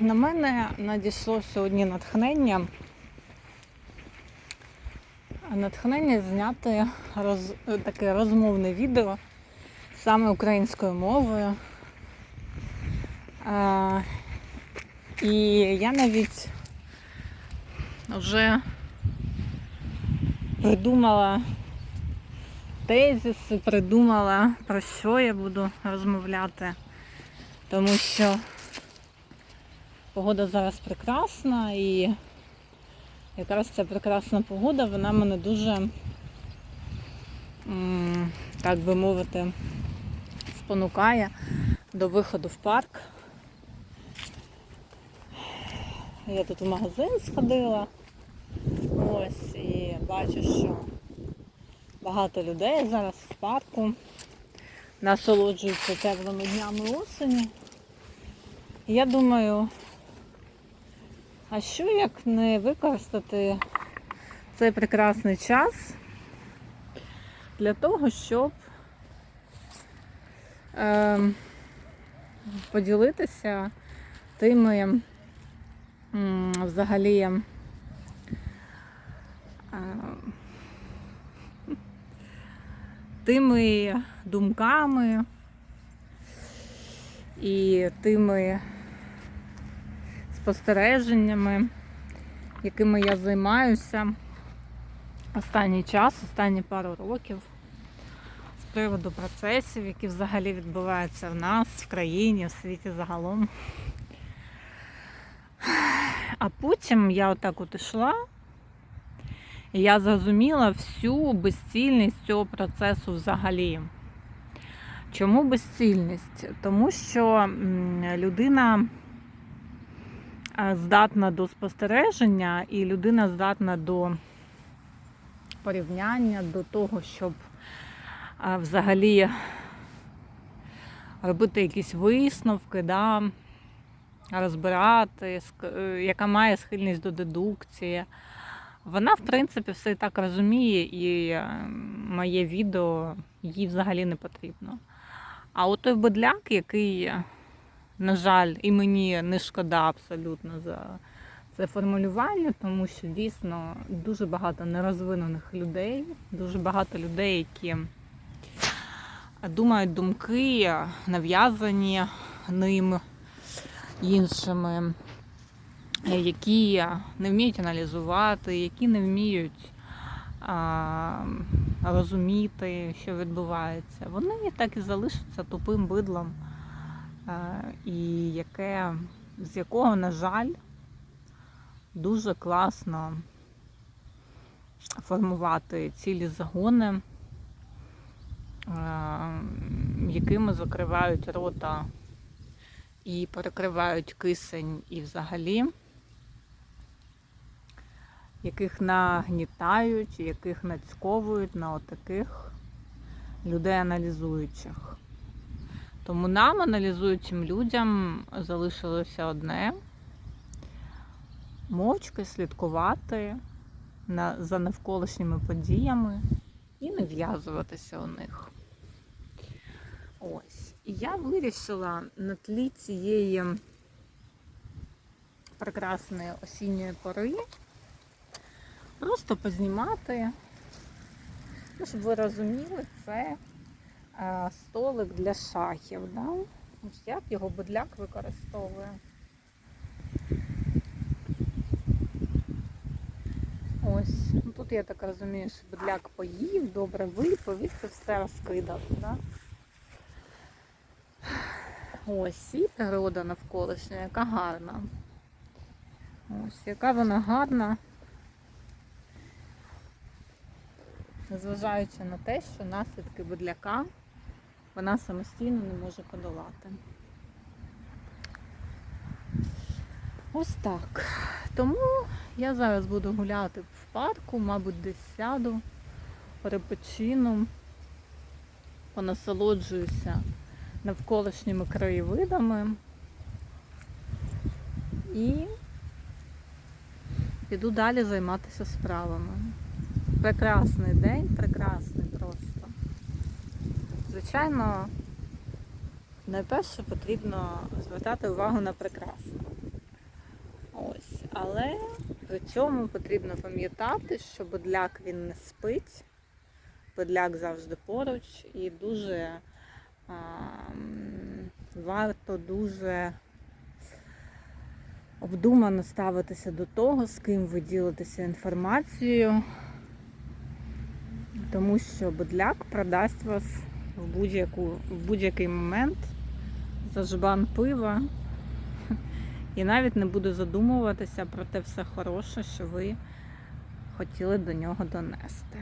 на мене надійшло сьогодні натхнення. Натхнення зняти роз, таке розмовне відео саме українською мовою. А, і я навіть вже придумала тезиси, придумала про що я буду розмовляти, тому що погода зараз прекрасна і якраз ця прекрасна погода, вона мене дуже, так би мовити, спонукає до виходу в парк. Я тут в магазин сходила. Ось і бачу, що багато людей зараз в парку насолоджуються теплими днями осені. Я думаю, а що як не використати цей прекрасний час для того, щоб ем, поділитися тими взагалі ем, тими думками і тими спостереженнями, якими я займаюся останній час, останні пару років з приводу процесів, які взагалі відбуваються в нас, в країні, в світі загалом. А потім я отак от ішла, і я зрозуміла всю безцільність цього процесу взагалі. Чому безцільність? Тому що людина здатна до спостереження, і людина здатна до порівняння, до того, щоб е, взагалі робити якісь висновки, да, розбирати, е, яка має схильність до дедукції. Вона, в принципі, все і так розуміє, і е, моє відео їй взагалі не потрібно. А от той бедляк, який, е, на жаль, і мені не шкода абсолютно за це формулювання, тому що дійсно дуже багато нерозвинених людей, дуже багато людей, які думають думки, нав'язані ним іншими, е, які не вміють аналізувати, які не вміють а, розуміти, що відбувається. Вони так і залишаться тупим бидлом, і яке, з якого, на жаль, дуже класно формувати цілі загони, якими закривають рота і перекривають кисень і взагалі, яких нагнітають, яких нацьковують на отаких людей аналізуючих. Тому нам, аналізуючим людям, залишилося одне мовчки слідкувати за навколишніми подіями і не в'язуватися у них. Ось. Я вирішила на тлі цієї прекрасної осінньої пори просто познімати, ну, щоб ви розуміли, це столик для шахів. Да? Ось як його будляк використовує. Ось, ну, тут я так розумію, що будляк поїв, добре випив і це все розкидав. Да? Ось і природа навколишня, яка гарна. Ось, яка вона гарна. Незважаючи на те, що наслідки будляка вона самостійно не може подолати. Ось так. Тому я зараз буду гуляти в парку, мабуть, десь сяду, перепочину, понасолоджуюся навколишніми краєвидами і піду далі займатися справами. Прекрасний день, прекрасний. Звичайно, найперше потрібно звертати увагу на прекрасне. Але при цьому потрібно пам'ятати, що бодляк він не спить, бодляк завжди поруч і дуже а, варто дуже обдумано ставитися до того, з ким ви ділитеся інформацією, тому що бодляк продасть вас в, будь-який момент за жбан пива і навіть не буду задумуватися про те все хороше, що ви хотіли до нього донести.